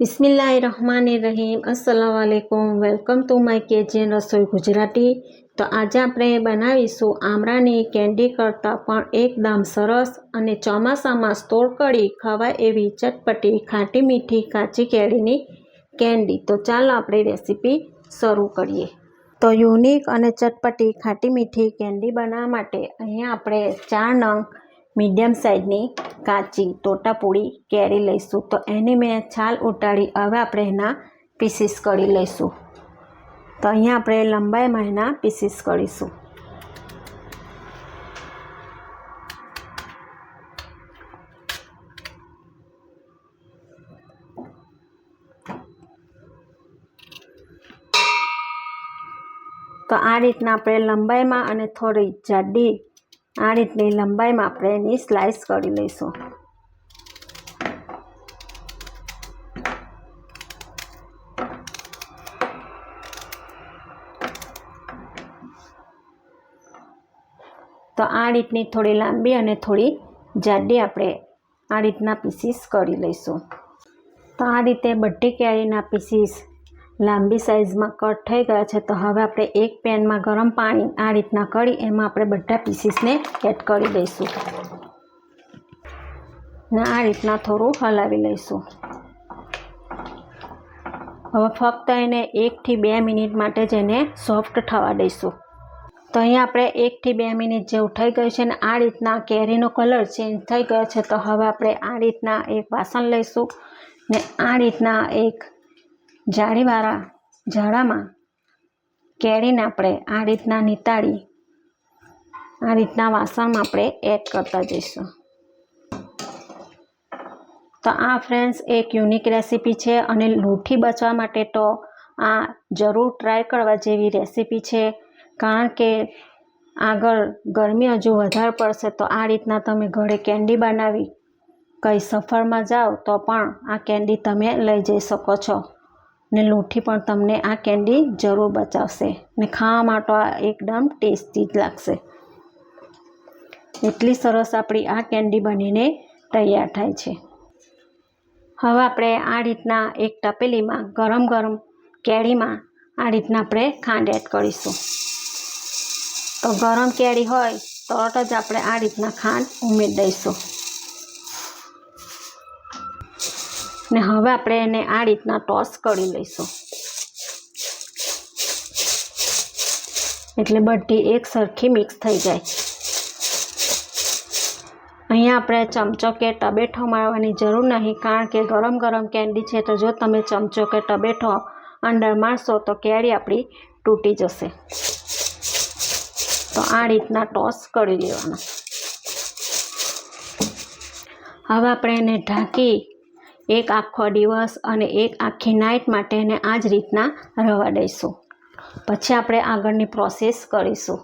બિસ્મિલ્લાહ રહમાન રહીમ અસલામ વાલેકુમ welcome to my KGN Rasoi Gujarati. તો આજે આપણે બનાવીશું આમળાની કેન્ડી કરતાં પણ એકદમ સરસ અને ચોમાસામાં કરી ખવાય એવી ચટપટી ખાટી મીઠી કાચી કેરીની કેન્ડી. તો ચાલો આપણે રેસીપી શરૂ કરીએ. તો યુનિક અને ચટપટી ખાટી મીઠી કેન્ડી બનાવવા માટે અહીંયા આપણે ચાર નંગ મીડિયમ સાઇઝની કાચી તોટાપૂળી કેરી લઈશું. તો એની મેં છાલ ઉટાડી હવે આપણે એના પીસીસ કરી લઈશું. તો અહીંયા આપણે લંબાઈમાં એના પીસીસ કરીશું. તો આ રીતના આપણે લંબાઈમાં અને થોડી જાડી આ રીતની લંબાઈમાં આપણે એની સ્લાઇસ કરી લઈશું. તો આ રીતની થોડી લાંબી અને થોડી જાડી આપણે આ રીતના પીસીસ કરી લઈશું. તો આ રીતે બધી કેરીના પીસીસ લાંબી સાઇઝમાં કટ થઈ ગયા છે, તો હવે આપણે એક પેનમાં ગરમ પાણી આ રીતના કરી, એમાં આપણે બધા પીસીસને એડ કરી દઈશું. ને આ રીતના થોડું હલાવી લઈશું. હવે ફક્ત એને એકથી બે મિનિટ માટે જ એને સોફ્ટ થવા દઈશું. તો અહીંયા આપણે એકથી બે મિનિટ જેવું થઈ ગયું છે ને આ રીતના કેરીનો કલર ચેન્જ થઈ ગયો છે, તો હવે આપણે આ રીતના એક વાસણ લઈશું ને આ રીતના એક જાળીવાળા ઝાડામાં કેરીને આપણે આ રીતના નીતાળી, આ રીતના વાસણમાં આપણે એડ કરતા જઈશું. તો આ ફ્રેન્ડ્સ એક યુનિક રેસીપી છે અને લૂંઠી બચવા માટે તો આ જરૂર ટ્રાય કરવા જેવી રેસીપી છે. કારણ કે આગળ ગરમી હજુ વધારે પડશે તો આ રીતના તમે ઘરે કેન્ડી બનાવી, કંઈ સફરમાં જાઓ તો પણ આ કેન્ડી તમે લઈ જઈ શકો છો. ને લોઠી પણ તમને આ કેન્ડી જરૂર બચાવશે. ને ખાવા માટે એકદમ ટેસ્ટી જ લાગશે. એટલી સરસ આપણી આ કેન્ડી બનીને તૈયાર થાય છે. હવે આપણે આ રીતના એક તપેલીમાં ગરમ ગરમ કેરીમાં આ રીતના આપણે ખાંડ એડ કરીશું. તો ગરમ કેરી હોય તરત જ આપણે આ રીતના ખાંડ ઉમેરી દઈશું. ને હવે આપણે એને આ રીતના ટોસ કરી લઈશું. એટલે બધી એક સરખી મિક્સ થઈ જાય. અહીંયા આપણે ચમચો કે ટબેઠો મારવાની જરૂર નહીં, કારણ કે ગરમ ગરમ કેન્ડી છે, તો જો તમે ચમચો કે ટબેઠો અંદર મારશો, તો કેરી આપણી તૂટી જશે. તો આ રીતના ટોસ કરી લેવાનો. હવે આપણે એને ઢાંકી એક આખો દિવસ અને એક આખી નાઇટ માટે એને આ જ રીતના રવા દઈશું. પછી આપણે આગળની પ્રોસેસ કરીશું.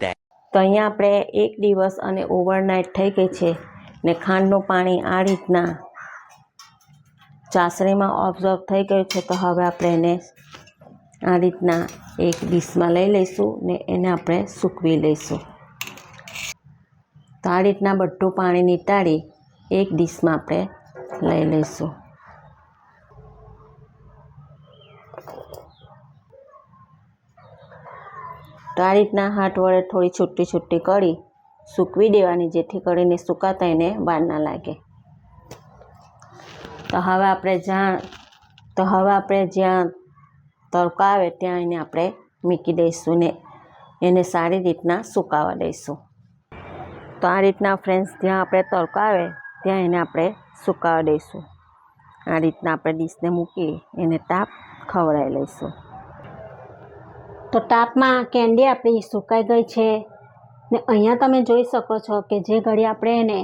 Day. તો અહીંયા આપણે એક દિવસ અને ઓવરનાઇટ થઈ ગઈ છે ને ખાંડનું પાણી આ રીતના ચાસણીમાં ઓબ્ઝર્વ થઈ ગયું છે તો હવે આપણે એને આ રીતના એક ડીશમાં લઈ લઈશું ને એને આપણે સૂકવી લઈશું. તો આ રીતના બધું પાણી નીતાળી એક ડીશમાં આપણે લઈ લઈશું. તો આ રીતના હાથ વડે થોડી છૂટી છૂટી કરી સૂકવી દેવાની, જેથી કરીને સુકાતા એને બહાર ના લાગે. તો હવે આપણે જ્યાં, તો હવે આપણે જ્યાં તડકો આવે ત્યાં એને આપણે મૂકી દઈશું ને એને સારી રીતના સુકાવા દઈશું. તો આ રીતના ફ્રેન્ડ્સ જ્યાં આપણે તડકો આવે ત્યાં એને આપણે સુકાવા દઈશું. આ રીતના આપણે ડીશને મૂકી એને તાપ ખવડાવી લઈશું. તો તાપમાં કેન્ડી આપણી સુકાઈ ગઈ છે ને અહીંયા તમે જોઈ શકો છો કે જે ઘડી આપણે એને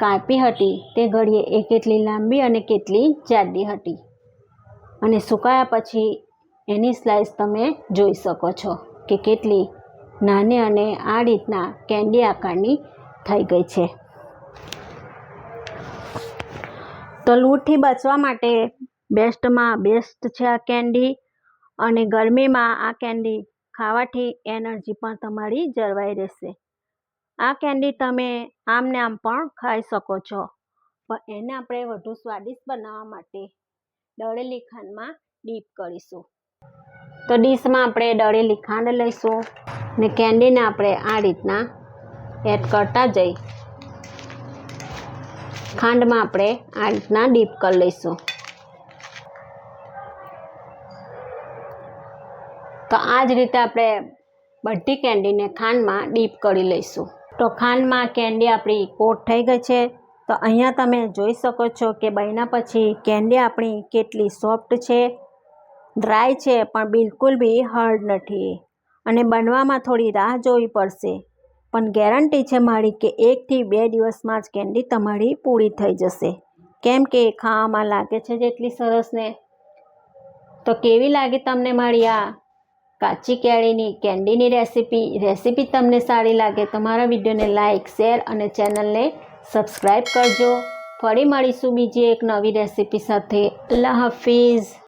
કાપી હતી તે ઘડીએ એ કેટલી લાંબી અને કેટલી જાડી હતી. અને સુકાયા પછી એની સ્લાઇસ તમે જોઈ શકો છો કે કેટલી નાની અને આ રીતના કેન્ડી આકારની થઈ ગઈ છે. તો લૂંટથી બચવા માટે બેસ્ટમાં બેસ્ટ છે આ કેન્ડી અને ગરમીમાં આ કેન્ડી ખાવાથી એનર્જી પણ તમારી જળવાઈ રહેશે. આ કેન્ડી તમે આમને આમ પણ ખાઈ શકો છો. પણ એને આપણે વધુ સ્વાદિષ્ટ બનાવવા માટે દળેલી ખાંડમાં ડીપ કરીશું. તો ડીશમાં આપણે દળેલી ખાંડ લઈશું ને કેન્ડીને આપણે આ રીતના એડ કરતા જઈ. ખાંડમાં આપણે આ ડીપ કરી લઈશું. તો આ જ રીતે આપણે બધી કેન્ડીને ખાંડમાં ડીપ કરી લઈશું. તો ખાંડમાં કેન્ડી આપણી કોટ થઈ ગઈ છે. તો અહીંયા તમે જોઈ શકો છો કે બન્યા પછી કેન્ડી આપણી કેટલી સોફ્ટ છે, ડ્રાય છે, પણ બિલકુલ બી હાર્ડ નથી. અને બનવામાં થોડી રાહ જોવી પડશે. પણ ગેરંટી છે મારી કે એકથી બે દિવસમાં જ કેન્ડી તમારી પૂરી થઈ જશે. કેમ કે ખાવામાં લાગે છે જેટલી સરસ ને. તો કેવી લાગી તમને મારી આ કાચી કેળીની કેન્ડીની રેસીપી? રેસીપી તમને સારી લાગે તો મારા વિડીયોને લાઇક શેર અને ચેનલને સબસ્ક્રાઈબ કરજો. ફરી મળીશું બીજી એક નવી રેસીપી સાથે. અલ્લાહ હાફિઝ.